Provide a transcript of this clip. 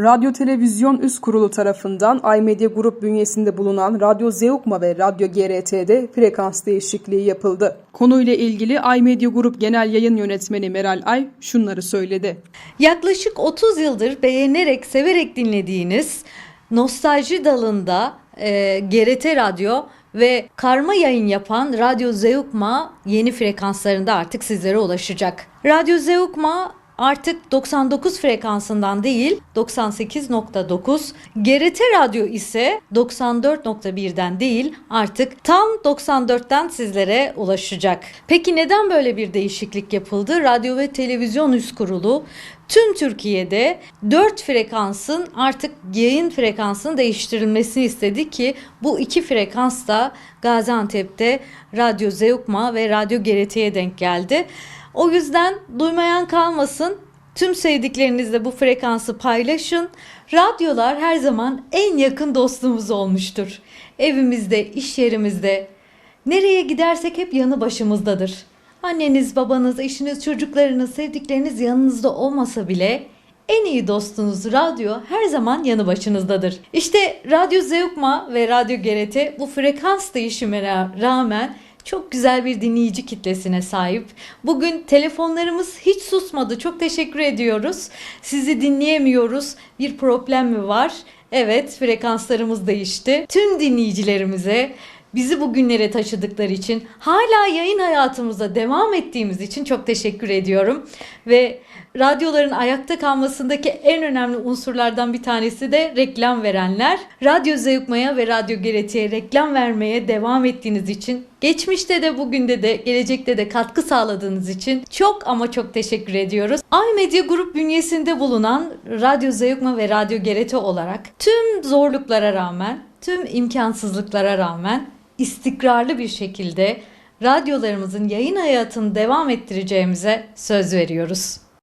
Radyo Televizyon Üst Kurulu tarafından iMedya Grup bünyesinde bulunan Radyo Zeugma ve Radyo GRT'de frekans değişikliği yapıldı. Konuyla ilgili iMedya Grup Genel Yayın Yönetmeni Meral Ay şunları söyledi. Yaklaşık 30 yıldır beğenerek, severek dinlediğiniz nostalji dalında e, GRT Radyo ve karma yayın yapan Radyo Zeugma yeni frekanslarında artık sizlere ulaşacak. Radyo Zeugma artık 99 frekansından değil 98.9, GRT Radyo ise 94.1'den değil artık tam 94'ten sizlere ulaşacak. Peki neden böyle bir değişiklik yapıldı? Radyo ve Televizyon Üst Kurulu tüm Türkiye'de 4 frekansın artık yayın frekansının değiştirilmesini istedi ki bu iki frekans da Gaziantep'te Radyo Zeugma ve Radyo GRT'ye denk geldi. O yüzden duymayan kalmasın. Tüm sevdiklerinizle bu frekansı paylaşın. Radyolar her zaman en yakın dostumuz olmuştur. Evimizde, iş yerimizde, nereye gidersek hep yanı başımızdadır. Anneniz, babanız, eşiniz, çocuklarınız, sevdikleriniz yanınızda olmasa bile en iyi dostunuz radyo her zaman yanı başınızdadır. İşte Radyo Zeugma ve Radyo GRT bu frekans değişimine rağmen çok güzel bir dinleyici kitlesine sahip. Bugün telefonlarımız hiç susmadı. Çok teşekkür ediyoruz. Sizi dinleyemiyoruz. Bir problem mi var? Evet, frekanslarımız değişti. Tüm dinleyicilerimize bizi bugünlere taşıdıkları için, hala yayın hayatımıza devam ettiğimiz için çok teşekkür ediyorum. Ve radyoların ayakta kalmasındaki en önemli unsurlardan bir tanesi de reklam verenler. Radyo Zevkma'ya ve Radyo GRT'ye reklam vermeye devam ettiğiniz için, geçmişte de bugün de gelecekte de katkı sağladığınız için çok ama çok teşekkür ediyoruz. iMedya Grup bünyesinde bulunan Radyo Zevkma ve Radyo GRT olarak tüm zorluklara rağmen, tüm imkansızlıklara rağmen istikrarlı bir şekilde radyolarımızın yayın hayatını devam ettireceğimize söz veriyoruz.